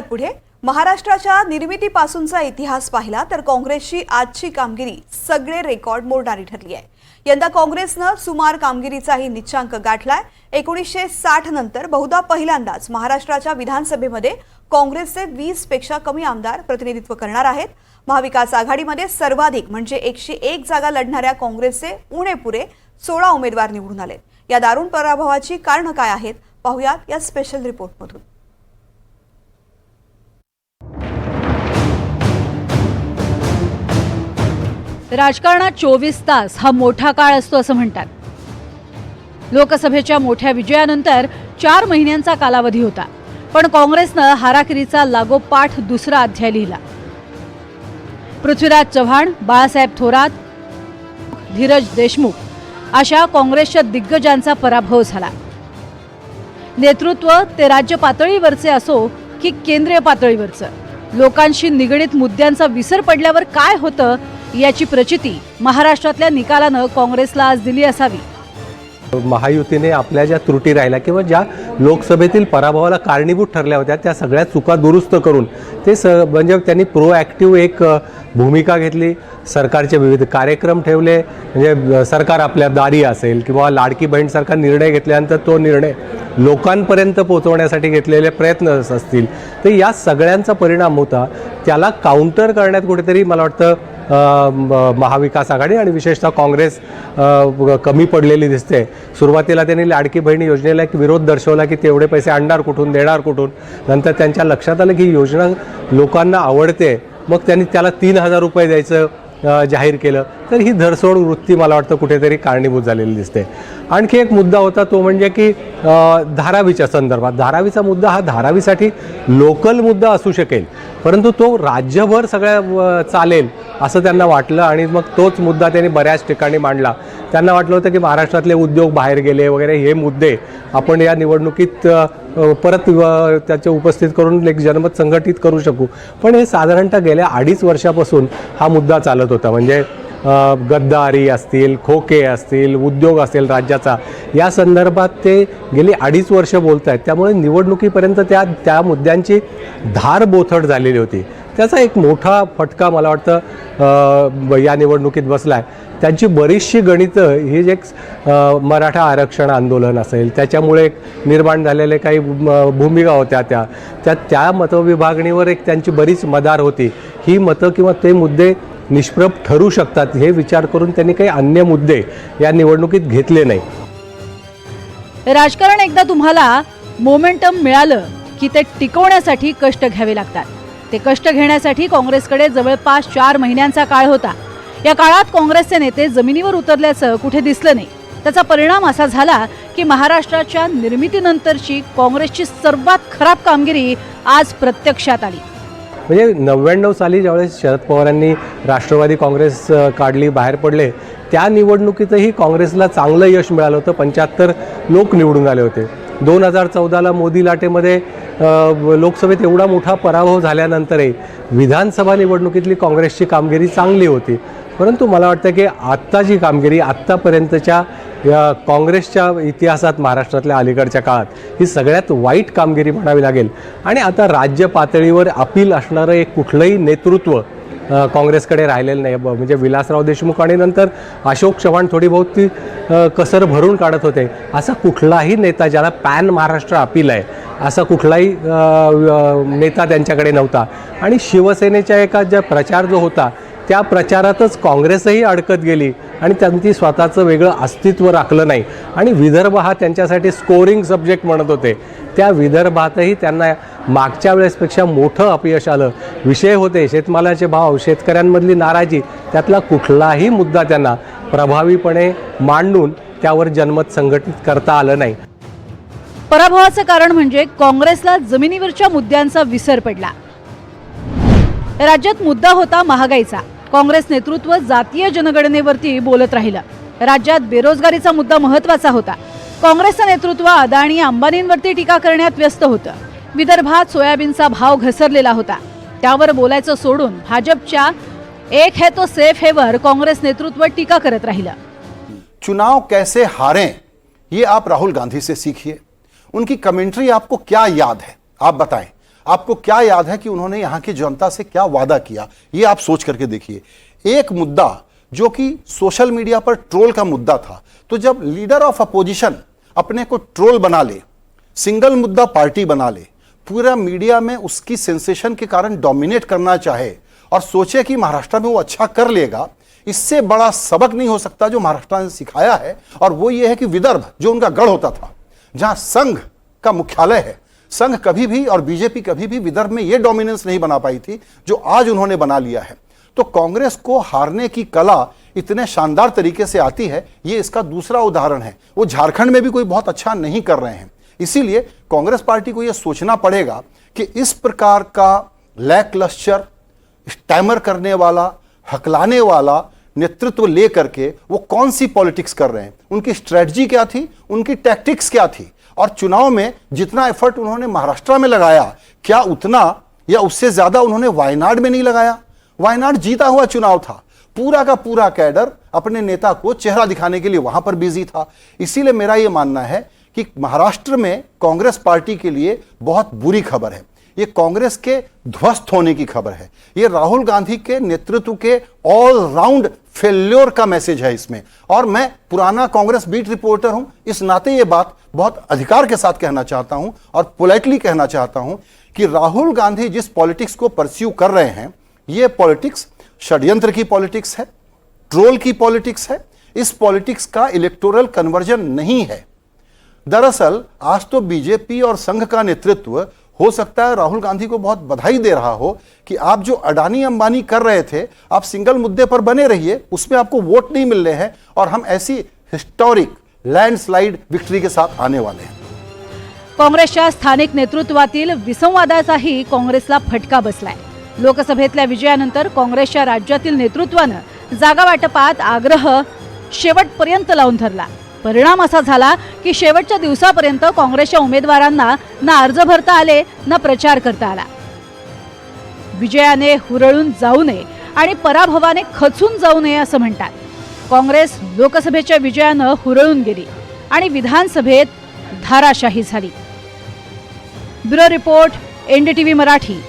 पुढे महाराष्ट्राच्या निर्मितीपासूनचा इतिहास पाहिला तर काँग्रेसची आजची कामगिरी सगळे रेकॉर्ड मोडणारी ठरली आहे. यंदा काँग्रेसनं सुमार कामगिरीचाही निच्चांक गाठलाय. एकोणीसशे साठ नंतर बहुधा पहिल्यांदाच महाराष्ट्राच्या विधानसभेमध्ये काँग्रेसचे वीसपेक्षा कमी आमदार प्रतिनिधित्व करणार आहेत. महाविकास आघाडीमध्ये सर्वाधिक म्हणजे एकशे एक जागा लढणाऱ्या काँग्रेसचे उणे पुरे सोळा उमेदवार निवडून आलेत. या दारुण पराभवाची कारणं काय आहेत? पाहुयात या स्पेशल रिपोर्टमधून राजकारणात चोवीस तास हा मोठा काळ असतो असं म्हणतात. लोकसभेच्या मोठ्या विजयानंतर चार महिन्यांचा कालावधी होता पण काँग्रेसनं हाराकिरीचा लागोपाठ दुसरा अध्याय लिहिला. पृथ्वीराज चव्हाण बाळासाहेब थोरात धीरज देशमुख अशा काँग्रेसच्या दिग्गजांचा पराभव झाला. नेतृत्व ते राज्य पातळीवरचे असो की केंद्रीय पातळीवरचं लोकांशी निगडीत मुद्द्यांचा विसर पडल्यावर काय होतं याची प्रचिती महाराष्ट्रातल्या निकालानं काँग्रेसला आज दिली असावी. महायुतीने आपल्या ज्या त्रुटी राहिल्या किंवा ज्या लोकसभेतील पराभवाला कारणीभूत ठरल्या होत्या त्या सगळ्या चुका दुरुस्त करून ते स म्हणजे त्यांनी प्रोॲक्टिव्ह एक भूमिका घेतली. सरकारचे विविध कार्यक्रम ठेवले. म्हणजे सरकार आपल्या दारी असेल किंवा लाडकी बहीणसारखा निर्णय घेतल्यानंतर तो निर्णय लोकांपर्यंत पोहोचवण्यासाठी घेतलेले प्रयत्न असतील. तर या सगळ्यांचा परिणाम होता. त्याला काउंटर करण्यात कुठेतरी मला वाटतं महाविकास आघाडी आणि विशेषतः काँग्रेस कमी पडलेली दिसते. सुरुवातीला त्यांनी लाडकी बहिणी योजनेला एक विरोध दर्शवला की तेवढे पैसे आणणार कुठून देणार कुठून? नंतर त्यांच्या लक्षात आलं की ही योजना लोकांना आवडते. मग त्यांनी त्याला तीन हजार रुपये द्यायचं. जाहीर केलं. तर ही धरसोड वृत्ती मला वाटतं कुठेतरी कारणीभूत झालेली दिसते. आणखी एक मुद्दा होता तो म्हणजे की धारावीच्या संदर्भात. धारावीचा मुद्दा हा धारावीसाठी लोकल मुद्दा असू शकेल परंतु तो राज्यभर सगळ्या चालेल असं त्यांना वाटलं आणि मग तोच मुद्दा त्यांनी बऱ्याच ठिकाणी मांडला. त्यांना वाटलं होतं की महाराष्ट्रातले उद्योग बाहेर गेले वगैरे हे मुद्दे आपण या निवडणुकीत परत त्याच्या त्याचे उपस्थित करून एक जनमत संघटित करू शकू. पण हे साधारणतः गेल्या अडीच वर्षापासून हा मुद्दा चालत होता. म्हणजे गद्दारी असतील खोके असतील उद्योग असेल राज्याचा या संदर्भात ते गेली अडीच वर्ष बोलत आहेत त्यामुळे निवडणुकीपर्यंत त्या त्या मुद्द्यांची धार बोथट झालेली होती. त्याचा एक मोठा फटका मला वाटतं ब- या निवडणुकीत बसला आहे त्यांची बरीचशी गणितं ही जे एक मराठा आरक्षण आंदोलन असेल त्याच्यामुळे एक निर्माण झालेले काही भूमिका होत्या त्या. त्या त्या मतविभागणीवर एक त्यांची बरीच मदार होती. ही मतं किंवा ते मुद्दे निष्प्रभ ठरू शकतात हे विचार करून त्यांनी काही अन्य मुद्दे या निवडणुकीत घेतले नाही. राजकारण एकदा तुम्हाला मोमेंटम मिळालं की ते टिकवण्यासाठी कष्ट घ्यावे लागतात. ते कष्ट घेण्यासाठी काँग्रेसकडे जवळपास चार महिन्यांचा काळ होता. या काळात काँग्रेसचे नेते जमिनीवर उतरल्याचं कुठे दिसलं नाही. त्याचा परिणाम असा झाला की महाराष्ट्राच्या निर्मितीनंतरची काँग्रेसची सर्वात खराब कामगिरी आज प्रत्यक्षात आली. म्हणजे नव्याण्णव साली ज्यावेळेस शरद पवारांनी राष्ट्रवादी काँग्रेस काढली बाहेर पडले त्या निवडणुकीतही काँग्रेसला चांगलं यश मिळालं होतं. पंच्याहत्तर लोक निवडून आले होते. दोन हजार चौदाला मोदी लाटेमध्ये लोकसभेत एवढा मोठा पराभव झाल्यानंतरही विधानसभा निवडणुकीतली काँग्रेसची कामगिरी चांगली होती. परंतु मला वाटतं की आत्ताची कामगिरी आत्तापर्यंतच्या या काँग्रेसच्या इतिहासात महाराष्ट्रातल्या अलीकडच्या काळात ही सगळ्यात वाईट कामगिरी म्हणावी लागेल. आणि आता राज्य पातळीवर अपील असणारं एक कुठलंही नेतृत्व काँग्रेसकडे राहिलेलं नाही. ब- म्हणजे विलासराव देशमुख आणि नंतर अशोक चव्हाण थोडी बहुत ती कसर भरून काढत होते. असा कुठलाही नेता ज्याला पॅन महाराष्ट्र अपील आहे असा कुठलाही नेता त्यांच्याकडे नव्हता. आणि शिवसेनेच्या एका ज्या प्रचार जो होता त्या प्रचारातच काँग्रेसही अडकत गेली आणि त्यांनी स्वतःचं वेगळं अस्तित्व राखलं नाही. आणि विदर्भ हा त्यांच्यासाठी स्कोरिंग सब्जेक्ट म्हणत होते. त्या विदर्भातही त्यांना मागच्या वेळेसपेक्षा मोठं अपयश आलं. विषय होते शेतमालाचे भाव शेतकऱ्यांमधली नाराजी त्यातला कुठलाही मुद्दा त्यांना प्रभावीपणे मांडून त्यावर जनमत संघटित करता आलं नाही. पराभवाचं कारण म्हणजे काँग्रेसला जमिनीवरच्या मुद्द्यांचा विसर पडला. राज्यात मुद्दा होता महागाईचा. काँग्रेस नेतृत्व जातीय जनगणनेवरती बोलत राहिलं. राज्यात बेरोजगारीचा मुद्दा महत्त्वाचा होता. काँग्रेसचं नेतृत्व अदाणी अंबानींवरती टीका करण्यात व्यस्त होतं. विदर्भात सोयाबीनचा भाव घसरलेला होता. त्यावर बोलायचं सोडून भाजपच्या एक है तो सेफ हेवर काँग्रेस नेतृत्व टीका करत राहिलं. चुनाव कैसे हारे ये आप राहुल गांधी से सीखिए। उनकी कमेंट्री आपको क्या याद है? आप बताएं। आपको क्या याद है कि उन्होंने यहाँ की जनता से क्या वादा किया? ये आप सोच करके देखिए। एक मुद्दा जो कि सोशल मीडिया पर ट्रोल का मुद्दा था। तो जब लीडर ऑफ़ अपोजिशन अपने को ट्रोल बना ले, सिंगल मुद्दा पार्टी बना ले, पूरा मीडिया में उसकी सेंसेशन के कारण डोमिनेट करना चाहे और सोचे कि महाराष्ट्र में वो अच्छा कर लेगा, इससे बड़ा सबक नहीं हो सकता जो महाराष्ट्र ने सिखाया है। और वो ये है कि विदर्भ, जो उनका गढ़ होता था, जहाँ संघ का मुख्यालय है संघ कभी भी और बीजेपी कभी भी विदर्भ में यह डोमिनेंस नहीं बना पाई थी, जो आज उन्होंने बना लिया है। तो कांग्रेस को हारने की कला इतने शानदार तरीके से आती है, ये इसका दूसरा उदाहरण है। वो झारखंड में भी कोई बहुत अच्छा नहीं कर रहे हैं। इसीलिए कांग्रेस पार्टी को यह सोचना पड़ेगा कि इस प्रकार का लैक लश्चर स्टैमर करने वाला, हकलाने वाला नेतृत्व लेकर के वो कौन सी पॉलिटिक्स कर रहे हैं? उनकी स्ट्रेटजी क्या थी? उनकी टैक्टिक्स क्या थी? और चुनाव में जितना एफर्ट उन्होंने महाराष्ट्र में लगाया, क्या उतना या उससे ज़्यादा उन्होंने वायनाड में नहीं लगाया? वायनाड जीता हुआ चुनाव था। पूरा का पूरा कैडर अपने नेता को चेहरा दिखाने के लिए वहाँ पर बिज़ी था। इसीलिए मेरा यह मानना है कि महाराष्ट्र में कांग्रेस पार्टी के लिए बहुत बुरी खबर है। ये कांग्रेस के ध्वस्त होने की खबर है। ये राहुल गांधी के नेतृत्व के ऑल राउंड फेल्योर का मैसेज है इसमें। और मैं पुराना कांग्रेस बीट रिपोर्टर हूँ। इस नाते ये बात बहुत अधिकार के साथ कहना चाहता हूँ और पोलाइटली कहना चाहता हूँ कि राहुल गांधी जिस पॉलिटिक्स को परस्यू कर रहे हैं, ये पॉलिटिक्स षड्यंत्र की पॉलिटिक्स है ट्रोल की पॉलिटिक्स है। इस पॉलिटिक्स का इलेक्टोरल कन्वर्जन नहीं है। दरअसल, आज तो बीजेपी और संघ का नेतृत्व हो सकता है राहुल गांधी को बहुत बधाई दे रहा हो कि आप जो अडानी अंबानी कर रहे थे आप सिंगल मुद्दे पर बने रहिए उसमें आपको वोट नहीं मिल रहे हैं और हम ऐसी हिस्टोरिक लैंडस्लाइड विक्ट्री के साथ आने वाले हैं। काँग्रेसच्या स्थानिक नेतृत्वातील विसंवादाचाही काँग्रेसला फटका बसलाय. लोकसभेतल्या विजयानंतर काँग्रेसच्या राज्यातील नेतृत्वानं जागा वाटपात आग्रह शेवटपर्यंत लावून धरला. परिणाम असा झाला की शेवटच्या दिवसापर्यंत काँग्रेसच्या उमेदवारांना ना अर्ज भरता आले ना प्रचार करता आला. विजयाने हुरळून जाऊ नये आणि पराभवाने खचून जाऊ नये असं म्हणतात. काँग्रेस लोकसभेच्या विजयानं हुरळून गेली आणि विधानसभेत धाराशाही झाली. Bureau report NDTV Marathi.